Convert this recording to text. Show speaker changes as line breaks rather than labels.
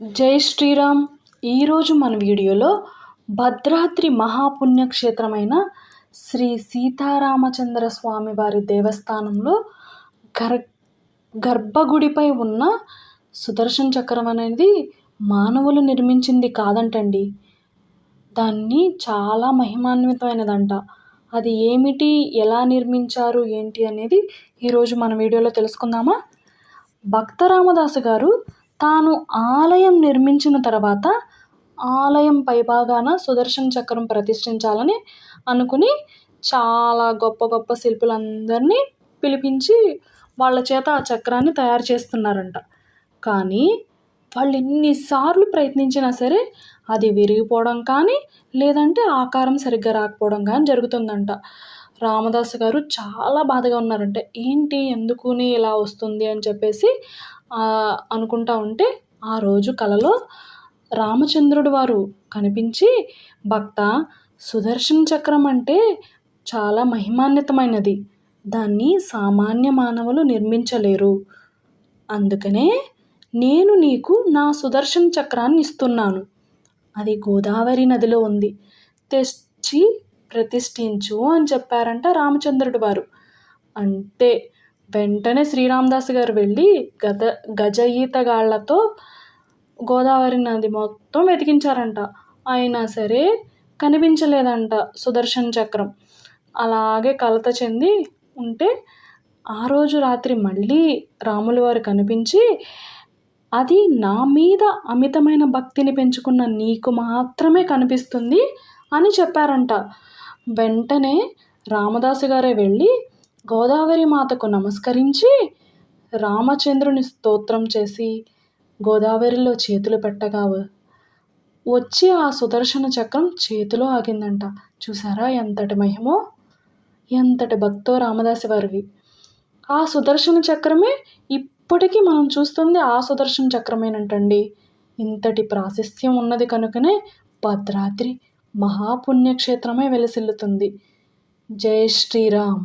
జై శ్రీరామ్. ఈరోజు మన వీడియోలో భద్రాద్రి మహాపుణ్యక్షేత్రమైన శ్రీ సీతారామచంద్ర స్వామి వారి దేవస్థానంలో గర్ గర్భగుడిపై ఉన్న సుదర్శన్ చక్రం అనేది మానవులు నిర్మించింది కాదంటండి. దాన్ని చాలా మహిమాన్వితమైనదంట. అది ఏమిటి ఎలా నిర్మించారు ఏంటి అనేది ఈరోజు మన వీడియోలో తెలుసుకుందామా? భక్త రామదాసు గారు తాను ఆలయం నిర్మించిన తర్వాత ఆలయం పైభాగాన సుదర్శన చక్రం ప్రతిష్ఠించాలని అనుకుని చాలా గొప్ప గొప్ప శిల్పులందరినీ పిలిపించి వాళ్ళ చేత ఆ చక్రాన్ని తయారు చేస్తున్నారంట. కానీ వాళ్ళు ఎన్నిసార్లు ప్రయత్నించినా సరే అది విరిగిపోవడం కానీ లేదంటే ఆకారం సరిగ్గా రాకపోవడం కానీ జరుగుతుందంట. రామదాస్ గారు చాలా బాధగా ఉన్నారంటే ఏంటి ఎందుకుని ఇలా వస్తుంది అని చెప్పేసి అనుకుంటా ఉంటే ఆ రోజు కలలో రామచంద్రుడు వారు కనిపించి భక్త సుదర్శన చక్రం అంటే చాలా మహిమాన్వితమైనది. దాన్ని సామాన్య మానవులు నిర్మించలేరు. అందుకనే నేను నీకు నా సుదర్శన చక్రాన్ని ఇస్తున్నాను. అది గోదావరి నదిలో ఉంది. తెచ్చి ప్రతిష్ఠించు అని చెప్పారంట రామచంద్రుడు వారు. అంటే వెంటనే శ్రీరామదాస్ గారు వెళ్ళి గద గజ ఈతగాళ్ళతో గోదావరి నది మొత్తం వెతికించారంట. అయినా సరే కనిపించలేదంట సుదర్శన్ చక్రం. అలాగే కలత చెంది ఉంటే ఆ రోజు రాత్రి మళ్ళీ రాములు వారు కనిపించి అది నా మీద అమితమైన భక్తిని పెంచుకున్న నీకు మాత్రమే కనిపిస్తుంది అని చెప్పారంట. వెంటనే రామదాసు గారే వెళ్ళి గోదావరి మాతకు నమస్కరించి రామచంద్రుని స్తోత్రం చేసి గోదావరిలో చేతులు పెట్టగా వచ్చి ఆ సుదర్శన చక్రం చేతిలో ఆగిందంట. చూసారా ఎంతటి మహిమో? ఎంతటి భక్తో రామదాసి వారివి. ఆ సుదర్శన చక్రమే ఇప్పటికీ మనం చూస్తుంది ఆ సుదర్శన చక్రమేనంటండి. ఇంతటి ప్రాశస్యం ఉన్నది కనుకనే భద్రాద్రి మహాపుణ్యక్షేత్రమే వెలసిల్లుతుంది. జై శ్రీరామ్.